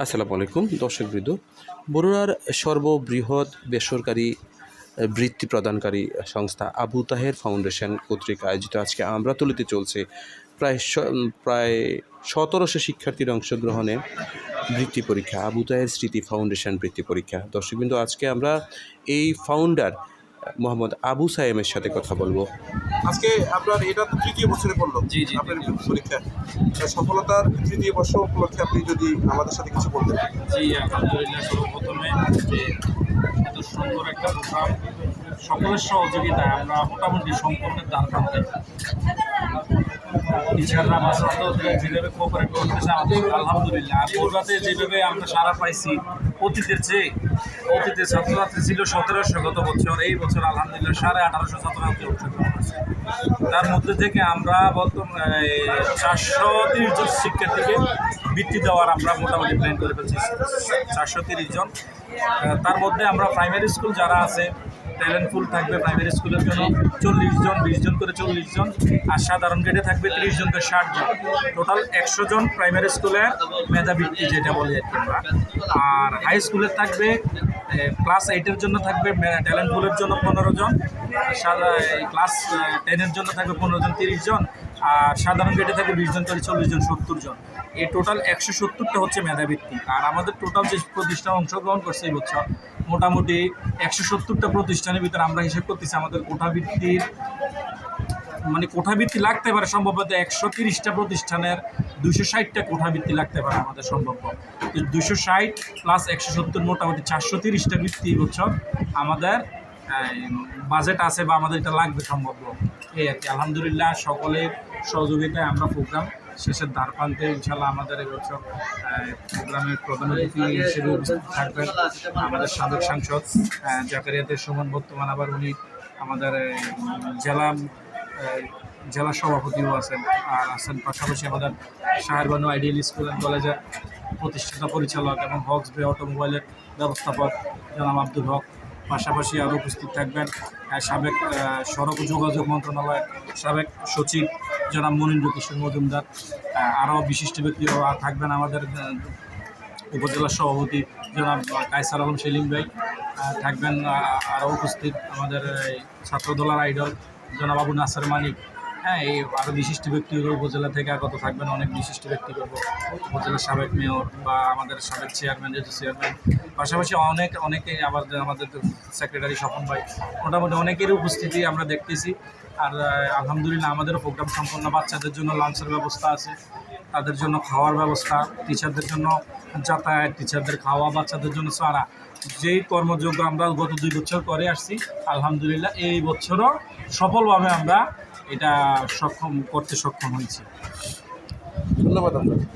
আসসালামু আলাইকুম, দর্শকবৃন্দ। বরুণার সর্ববৃহৎ বেসরকারি বৃত্তি প্রদানকারী সংস্থা আবু তাহের ফাউন্ডেশন কর্তৃক আয়োজিত আজকে আমরা তুলিতে চলছে প্রায় প্রায় সতেরোশো শিক্ষার্থীর অংশগ্রহণে বৃত্তি পরীক্ষা, আবু তাহের স্মৃতি ফাউন্ডেশন বৃত্তি পরীক্ষা। দর্শকবৃন্দ, আজকে আমরা এই ফাউন্ডার মোহাম্মদ আবু সায়েমের সাথে কথা বলব। আজকে আপনার এটা তো তৃতীয় বছরে পড়ল। আপনার পরীক্ষা। সফলতার তৃতীয় বর্ষ উপলক্ষে আপনি যদি আমাদের সাথে কিছু বলতেন। জি আলহামদুলিল্লাহ সর্বপ্রথমে যে এত সুন্দর একটা প্রোগ্রাম সকলের সহযোগিতায় আমরা মোটামুটি সম্পূর্ণের দ্বার প্রান্তে যেভাবে আলহামদুলিল্লাহ। যেভাবে আমরা পাইছি, অতীতের অতীতে ছাত্রছাত্রী ছিল সতেরোশো গত এই বছর আলহামদুলিল্লাহ সাড়ে আঠারোশো তার মধ্যে থেকে আমরা বর্তমান চারশো তিরিশ জন শিক্ষার্থীকে বৃত্তি দেওয়ার আমরা মোটামুটি প্ল্যান করে ফেলছি। চারশো তিরিশ জন। তার মধ্যে আমরা প্রাইমারি স্কুল যারা আছে ট্যালেন্টফুল থাকবে প্রাইমারি স্কুলের জন্য চল্লিশ জন, বিশ জন করে চল্লিশ জন, আর সাধারণ গেটে থাকবে ত্রিশ জন করে ষাট জন। টোটাল একশো জন প্রাইমারি স্কুলের মেধাবৃত্তি, যেটা বলি আর কি আর হাই স্কুলের থাকবে ক্লাস এইটের জন্য থাকবে ট্যালেন্টফুলের জন্য পনেরো জন ক্লাস টেনের জন্য থাকবে পনেরো জন, তিরিশ জন, আর সাধারণ গেটে থাকবে বিশ জন করে চল্লিশ জন, সত্তর জন। এই টোটাল একশো সত্তরটা হচ্ছে মেধাবৃত্তি। আর আমাদের টোটাল যে প্রতিষ্ঠান অংশগ্রহণ করছে এই বছর, মোটামুটি একশো সত্তরটা প্রতিষ্ঠানের ভিতরে আমরা হিসেব করতেছি আমাদের কোঠাবৃত্তির মানে কোঠাবৃত্তি লাগতে পারে সম্ভবত একশো তিরিশটা প্রতিষ্ঠানের দুশো ষাটটা কোঠাবৃত্তি লাগতে পারে আমাদের সম্ভব দুশো ষাট প্লাস একশো সত্তর মোটামুটি চারশো তিরিশটা এই বছর আমাদের বাজেট আছে বা আমাদের এটা লাগবে সম্ভব এই আর কি আলহামদুলিল্লাহ সকলের সহযোগিতায় আমরা প্রোগ্রাম শেষের দ্বার প্রান্তে ইনশাল্লাহ আমাদের এবছর প্রোগ্রামের প্রধান অতিথি হিসেবে থাকবেন আমাদের সাবেক সাংসদ আহ, জাকারিয়াতের সমান বর্তমান আবার উনি আমাদের জেলা জেলা সভাপতিও আছেন, আর আছেন পাশাপাশি আমাদের সাহেরবানু আইডিয়াল স্কুল অ্যান্ড কলেজের প্রতিষ্ঠাতা পরিচালক এবং হক্স বে অটোমোবাইলের ব্যবস্থাপক জনাব আব্দুল হক। পাশাপাশি আরও উপস্থিত থাকবেন সাবেক সড়ক যোগাযোগ মন্ত্রণালয়ের সাবেক সচিব জনাব মনীন্দ্র কিশোর মজুমদার আরও বিশিষ্ট ব্যক্তিও থাকবেন আমাদের উপজেলা সভাপতি জনাব কায়সার আলম সেলিম ভাই থাকবেন আরও উপস্থিত আমাদের ছাত্রদলার আইডল জনাব আবু নাসার মানিক হ্যাঁ এই আরও বিশিষ্ট ব্যক্তিগত উপজেলা থেকে আগত থাকবেন, অনেক বিশিষ্ট ব্যক্তিগত উপজেলার সাবেক মেয়র বা আমাদের সাবেক চেয়ারম্যান যেহেতু চেয়ারম্যান পাশাপাশি অনেক অনেকে আবার আমাদের সেক্রেটারি স্বপন ভাই, মোটামুটি অনেকেরই উপস্থিতি আমরা দেখতেছি। আর আলহামদুলিল্লাহ আমাদেরও প্রোগ্রাম সম্পন্ন, বাচ্চাদের জন্য লাঞ্চের ব্যবস্থা আছে। তাদের জন্য খাওয়ার ব্যবস্থা টিচারদের জন্য যাতায়াত টিচারদের খাওয়া, বাচ্চাদের জন্য সারা। যেই কর্মযোগ্য আমরা গত দুই বছর করে আসছি, আলহামদুলিল্লাহ এই বছরও সফলভাবে আমরা এটা সক্ষম, করতে সক্ষম হয়েছি। ধন্যবাদ আপনাকে।